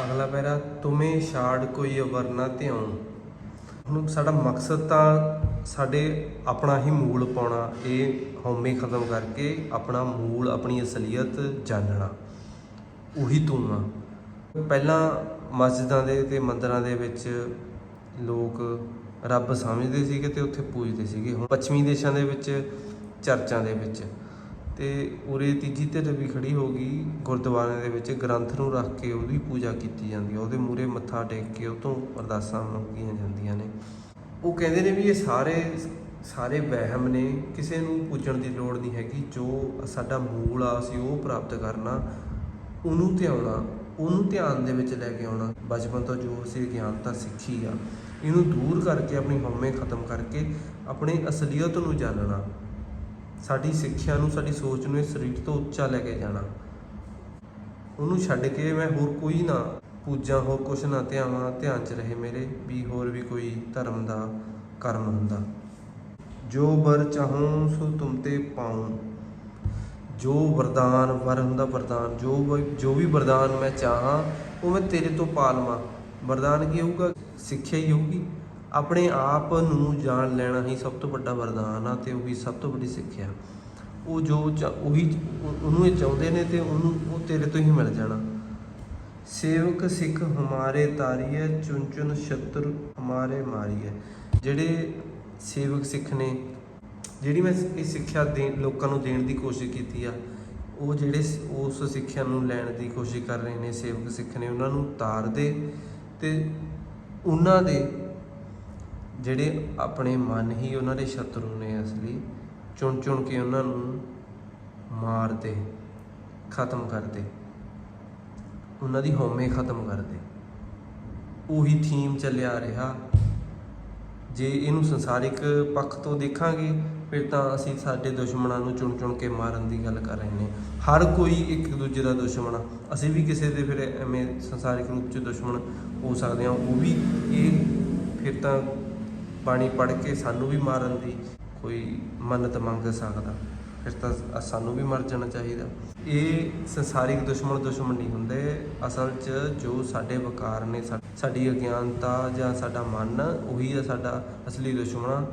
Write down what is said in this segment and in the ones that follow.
ਅਗਲਾ ਪੈਰਾ, ਤੁਮੇ ਛਾੜ ਕੋਈ ਅਵਰ ਨਾ ਧਿਆਉ ਹੁਣ ਸਾਡਾ ਮਕਸਦ ਤਾਂ ਸਾਡੇ ਆਪਣਾ ਹੀ ਮੂਲ ਪਾਉਣਾ, ਇਹ ਹਉਮੈ ਖਤਮ ਕਰਕੇ ਆਪਣਾ ਮੂਲ, ਆਪਣੀ ਅਸਲੀਅਤ ਜਾਣਨਾ। ਉਹੀ ਤੂੰ ਆ। ਪਹਿਲਾਂ ਮਸਜਿਦਾਂ ਦੇ ਤੇ ਮੰਦਰਾਂ ਦੇ ਵਿੱਚ ਲੋਕ ਰੱਬ ਸਮਝਦੇ ਸੀਗੇ ਤੇ ਉੱਥੇ ਪੂਜਦੇ ਸੀਗੇ। ਹੁਣ ਪੱਛਮੀ ਦੇਸ਼ਾਂ ਦੇ ਵਿੱਚ, ਚਰਚਾਂ ਦੇ ਵਿੱਚ। ਤੇ ਉਰੇ ਤੀਜੀ ਧਿਰ ਵੀ ਖੜੀ ਹੋ ਗਈ, ਗੁਰਦੁਆਰੇ ਦੇ ਵਿੱਚ ਗ੍ਰੰਥ ਨੂੰ ਰੱਖ ਕੇ ਉਹਦੀ ਪੂਜਾ ਕੀਤੀ ਜਾਂਦੀ ਹੈ ਉਹਦੇ ਮੂਹਰੇ ਮੱਥਾ ਟੇਕ ਕੇ ਉਹ ਤੋਂ ਅਰਦਾਸਾਂ ਮੰਗੀਆਂ ਜਾਂਦੀਆਂ ਨੇ। ਉਹ ਕਹਿੰਦੇ ਨੇ ਵੀ ਇਹ ਸਾਰੇ ਸਾਰੇ ਵਹਿਮ ਨੇ, ਕਿਸੇ ਨੂੰ ਪੂਜਣ ਦੀ ਲੋੜ ਨਹੀਂ ਹੈਗੀ। ਜੋ ਸਾਡਾ ਮੂਲ ਆ, ਅਸੀਂ ਉਹ ਪ੍ਰਾਪਤ ਕਰਨਾ, ਉਹਨੂੰ ਧਿਆਉਣਾ, ਉਹਨੂੰ ਧਿਆਨ ਦੇ ਵਿੱਚ ਲੈ ਕੇ ਆਉਣਾ। ਬਚਪਨ ਤੋਂ ਜੋ ਅਸੀਂ ਗਿਆਨਤਾ ਸਿੱਖੀ ਆ, ਇਹਨੂੰ ਦੂਰ ਕਰਕੇ, ਆਪਣੀ ਹਉਮੈ ਖਤਮ ਕਰਕੇ, ਆਪਣੀ ਅਸਲੀਅਤ ਨੂੰ ਜਾਣਨਾ ਸਾਡੀ ਸਿੱਖਿਆ ਨੂੰ, ਸਾਡੀ ਸੋਚ ਨੂੰ ਇਸ ਸਰੀਰ ਤੋਂ ਉੱਚਾ ਲੈ ਕੇ ਜਾਣਾ। ਉਹਨੂੰ ਛੱਡ ਕੇ ਮੈਂ ਹੋਰ ਕੋਈ ਨਾ ਪੂਜਾਂ, ਹੋਰ ਕੁਛ ਨਾ ਧਿਆਵਾਂ, ਧਿਆਨ ਚ ਰਹੇ ਮੇਰੇ, ਵੀ ਹੋਰ ਵੀ ਕੋਈ ਧਰਮ ਦਾ ਕਰਮ ਹੁੰਦਾ। ਜੋ ਵਰ ਚਾਹੂੰ, ਸੋ ਤੁਮ ਤੇ ਪਾਉਂ। ਜੋ ਵਰਦਾਨ, ਵਰ ਹੁੰਦਾ ਵਰਦਾਨ। ਜੋ ਜੋ ਵੀ ਵਰਦਾਨ ਮੈਂ ਚਾਹਾਂ, ਉਹ ਮੈਂ ਤੇਰੇ ਤੋਂ ਪਾ ਲਵਾਂ। ਵਰਦਾਨ ਕੀ ਹੋਊਗਾ? ਸਿੱਖਿਆ ਹੀ ਹੋਊਗੀ। ਆਪਣੇ ਆਪ ਨੂੰ ਜਾਣ ਲੈਣਾ ਹੀ ਸਭ ਤੋਂ ਵੱਡਾ ਵਰਦਾਨ ਆ ਤੇ ਉਹ ਵੀ ਸਭ ਤੋਂ ਵੱਡੀ ਸਿੱਖਿਆ ਉਹ ਜੋ ਚਾ- ਉਹੀ ਉਹਨੂੰ ਇਹ ਚਾਹੁੰਦੇ ਨੇ ਤੇ ਉਹਨੂੰ, ਉਹ ਤੇਰੇ ਤੋਂ ਹੀ ਮਿਲ ਜਾਣਾ। ਸੇਵਕ ਸਿੱਖ ਹਮਾਰੇ ਤਾਰੀਏ ਚੁਨ ਚੁਨ ਸ਼ਤਰ ਹਮਾਰੇ ਮਾਰੀਏ ਜਿਹੜੇ ਸੇਵਕ ਸਿੱਖ ਨੇ, ਜਿਹੜੀ ਮੈਂ ਇਹ ਸਿੱਖਿਆ ਦੇ, ਲੋਕਾਂ ਨੂੰ ਦੇਣ ਦੀ ਕੋਸ਼ਿਸ਼ ਕੀਤੀ ਆ, ਉਹ ਜਿਹੜੇ ਉਸ ਸਿੱਖਿਆ ਨੂੰ ਲੈਣ ਦੀ ਕੋਸ਼ਿਸ਼ ਕਰ ਰਹੇ ਨੇ, ਸੇਵਕ ਸਿੱਖ ਨੇ, ਉਹਨਾਂ ਨੂੰ ਤਾਰ ਦੇ ਤੇ ਉਹਨਾਂ ਦੇ ਜਿਹੜੇ ਆਪਣੇ ਮਨ ਹੀ ਉਹਨਾਂ ਦੇ ਸ਼ਤਰੂ ਨੇ ਅਸਲੀ ਚੁਣ ਚੁਣ ਕੇ ਉਹਨਾਂ ਨੂੰ ਮਾਰਦੇ, ਖਤਮ ਕਰਦੇ। ਉਹਨਾਂ ਦੀ ਹਉਮੈ ਖਤਮ ਕਰਦੇ। ਉਹੀ ਥੀਮ ਚੱਲਿਆ ਰਿਹਾ। ਜੇ ਇਹਨੂੰ ਸੰਸਾਰਿਕ ਪੱਖ ਤੋਂ ਦੇਖਾਂਗੇ, ਫਿਰ ਤਾਂ ਅਸੀਂ ਸਾਡੇ ਦੁਸ਼ਮਣਾਂ ਨੂੰ ਚੁਣ ਚੁਣ ਕੇ ਮਾਰਨ ਦੀ ਗੱਲ ਕਰ ਰਹੇ ਨੇ। ਹਰ ਕੋਈ ਇੱਕ ਦੂਜੇ ਦਾ ਦੁਸ਼ਮਣ ਅਸੀਂ ਵੀ ਕਿਸੇ ਦੇ ਫਿਰ ਐਵੇਂ ਸੰਸਾਰਿਕ ਰੂਪ 'ਚ ਦੁਸ਼ਮਣ ਹੋ ਸਕਦੇ ਹਾਂ। ਉਹ ਵੀ ਇਹ ਫਿਰ ਤਾਂ ਬਾਣੀ ਪੜ੍ਹ ਕੇ ਸਾਨੂੰ ਵੀ ਮਾਰਨ ਦੀ ਕੋਈ ਮੰਨਤ ਮੰਗ ਸਕਦਾ। ਫਿਰ ਤਾਂ ਸਾਨੂੰ ਵੀ ਮਰ ਜਾਣਾ ਚਾਹੀਦਾ। ਇਹ ਸੰਸਾਰਿਕ ਦੁਸ਼ਮਣ ਦੁਸ਼ਮਣ ਨਹੀਂ ਹੁੰਦੇ। ਅਸਲ 'ਚ ਜੋ ਸਾਡੇ ਵਿਕਾਰ ਨੇ ਸਾਡੀ ਅਗਿਆਨਤਾ ਜਾਂ ਸਾਡਾ ਮਨ, ਉਹੀ ਆ ਸਾਡਾ ਅਸਲੀ ਦੁਸ਼ਮਣ।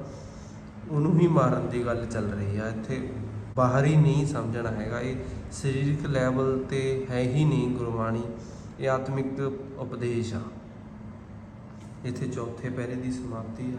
ਉਹਨੂੰ ਹੀ ਮਾਰਨ ਦੀ ਗੱਲ ਚੱਲ ਰਹੀ ਆ। ਇੱਥੇ ਬਾਹਰ ਹੀ ਨਹੀਂ ਸਮਝਣਾ ਹੈਗਾ। ਇਹ ਸਰੀਰਕ ਲੈਵਲ ਤੇ ਹੈ ਹੀ ਨਹੀਂ ਗੁਰਬਾਣੀ। ਇਹ ਆਤਮਿਕ ਉਪਦੇਸ਼ ਆ। ਇੱਥੇ ਚੌਥੇ ਪਹਿਰੇ ਦੀ ਸਮਾਪਤੀ ਆ।